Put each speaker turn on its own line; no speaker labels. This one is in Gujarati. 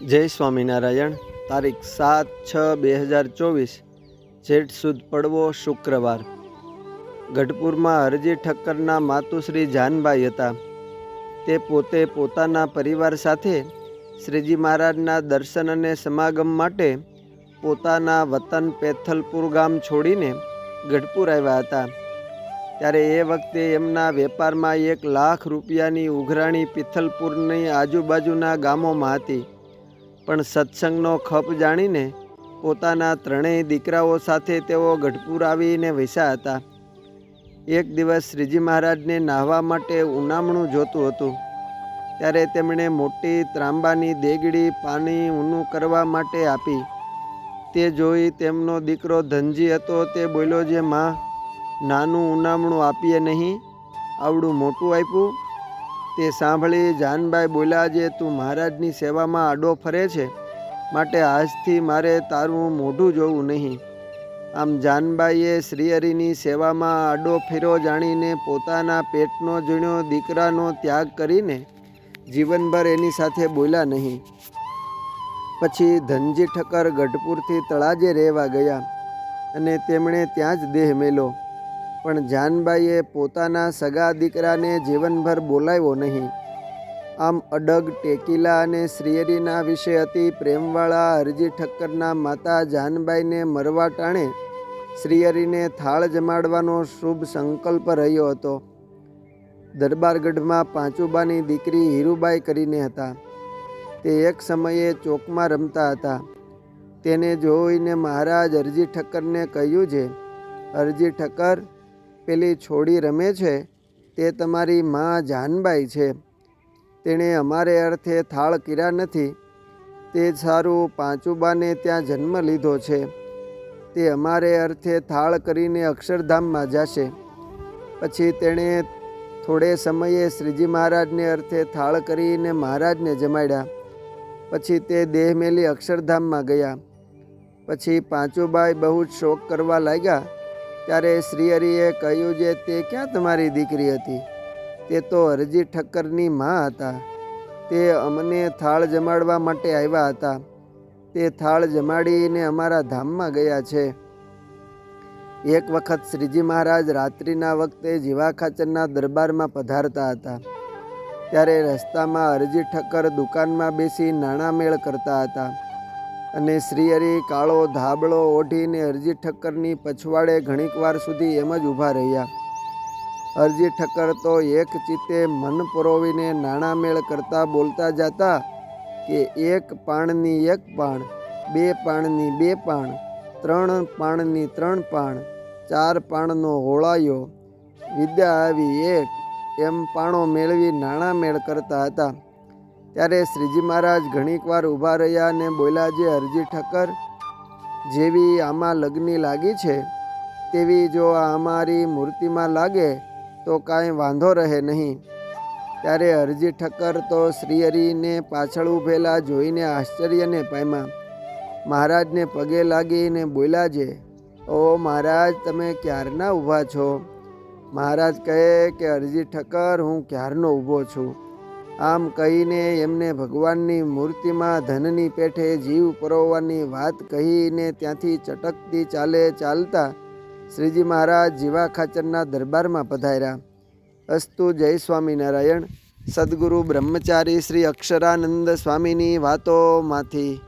જય સ્વામિનારાયણ, તારીખ સાત છ બે હજાર ચોવીસ, જેઠ સુદ પડવો શુક્રવાર. ગઢપુરમાં હરજી ઠક્કરના માતુશ્રી જાનબાઈ હતા. તે પોતે પોતાના પરિવાર સાથે શ્રીજી મહારાજના દર્શન અને સમાગમ માટે પોતાના વતન પેથલપુર ગામ છોડીને ગઢપુર આવ્યા હતા. ત્યારે એ વખતે એમના વેપારમાં એક લાખ રૂપિયાની ઉઘરાણી પિથલપુરની આજુબાજુના ગામોમાં હતી. પણ સત્સંગનો ખપ જાણીને પોતાના ત્રણેય દીકરાઓ સાથે તેઓ ગઢપુર આવીને વસ્યા હતા. એક દિવસ શ્રીજી મહારાજને નાહવા માટે ઉનામણું જોતું હતું. ત્યારે તેમણે મોટી ત્રાંબાની દેગડી પાણી ઊનું કરવા માટે આપી. તે જોઈ તેમનો દીકરો ધનજી હતો તે બોલ્યો, જે માં, નાનું ઉનામણું આપીએ નહીં, આવડું મોટું આપ્યું તે સાંભળી જાનબાઈ બોલ્યા જે તું મહારાજની સેવામાં આડો ફરે છે, માટે આજથી મારે તારું મોઢું જોવું નહીં. આમ જાનબાઈએ શ્રીહરિની સેવામાં આડો ફેરો જાણીને પોતાના પેટનો જીણ્યો દીકરાનો ત્યાગ કરીને જીવનભર એની સાથે બોલ્યા નહીં. પછી ધનજી ઠક્કર ગઢપુરથી તળાજે રહેવા ગયા અને તેમણે ત્યાં જ દેહ મેલો. પણ જાનબાઈએ પોતાના સગા દીકરાને જીવનભર બોલાવ્યો નહીં. આમ અડગ ટેકીલા અને શ્રીયરીના વિશે અતિ પ્રેમવાળા હરજી ઠક્કરના માતા જાનબાઈને મરવા ટાણે શ્રીયરીને થાળ જમાડવાનો શુભ સંકલ્પ રહ્યો હતો. દરબારગઢમાં પાંચુબાની દીકરી હીરુબાઈ કરીને હતા. તે એક સમયે ચોકમાં રમતા હતા. તેને જોઈને મહારાજ અરજી ઠક્કરને કહ્યું છે અરજી ઠક્કર પેલી છોડી રમે છે તે તમારી મા જાનબાઈ છે. તેણે અમારે અર્થે થાળ કર્યા નથી. તે સારું પાંચુબાને ત્યાં જન્મ લીધો છે. તે અમારે અર્થે થાળ કરીને અક્ષરધામમાં જશે. પછી તેણે થોડે સમયે શ્રીજી મહારાજને અર્થે થાળ કરીને મહારાજને જમાડ્યા. પછી તે દેહ મેલી અક્ષરધામમાં ગયા. પછી પાંચુબાઈ બહુ જ શોક કરવા લાગ્યા. ત્યારે શ્રીહરિએ કહ્યું જે તે ક્યાં તમારી દીકરી હતી? તે તો હરજી ઠક્કરની મા હતા. તે અમને થાળ જમાડવા માટે આવ્યા હતા. તે થાળ જમાડીને અમારા ધામમાં ગયા છે. એક વખત શ્રીજી મહારાજ રાત્રિના વખતે જીવા ખાચરના દરબારમાં પધારતા હતા. ત્યારે રસ્તામાં અરજી ઠક્કર દુકાનમાં બેસી નાણાં મેળ કરતા હતા. અને શ્રીહરિ કાળો ધાબળો ઓઢીને અરજી ઠક્કરની પછવાડે ઘણીક વાર સુધી એમ જ ઊભા રહ્યા. અરજી ઠક્કર તો એક ચિત્તે મન પરોવીને નાણાં મેળ કરતા બોલતા જતા કે એક પાણની એક પાણ, બે પાણની બે પાણ, ત્રણ પાણની ત્રણ પાણ, ચાર પાણનો હોળાયો, વિદ્યા આવી એક, એમ પાણો મેળવી નાણાં મેળ કરતા હતા. ત્યારે શ્રીજી મહારાજ ઘણીક વાર ઊભા રહ્યા અને બોલ્યા, જે હરજી ઠક્કર જેવી આમાં લગ્ની લાગી છે, તેવી જો આ અમારી મૂર્તિમાં લાગે, તો કાંઈ વાંધો રહે નહીં. ત્યારે હરજી ઠક્કર તો શ્રીહરિને પાછળ ઊભેલા જોઈને આશ્ચર્યને પામ્યા. મહારાજને પગે લાગીને બોલ્યા છે ઓ મહારાજ, તમે ક્યારના ઊભા છો? મહારાજ કહે કે હરજી ઠક્કર, હું ક્યારનો ઊભો છું? આમ કહીને એમને ભગવાનની મૂર્તિમાં ધનની પેઠે જીવ પરોવવાની વાત કહીને ત્યાંથી ચટકતી ચાલે ચાલતા શ્રીજી મહારાજ જીવા ખાચરના દરબારમાં પધાર્યા. અસ્તુ જય સ્વામિનારાયણ. સદગુરુ બ્રહ્મચારી શ્રી અક્ષરાનંદ સ્વામીની વાતોમાંથી.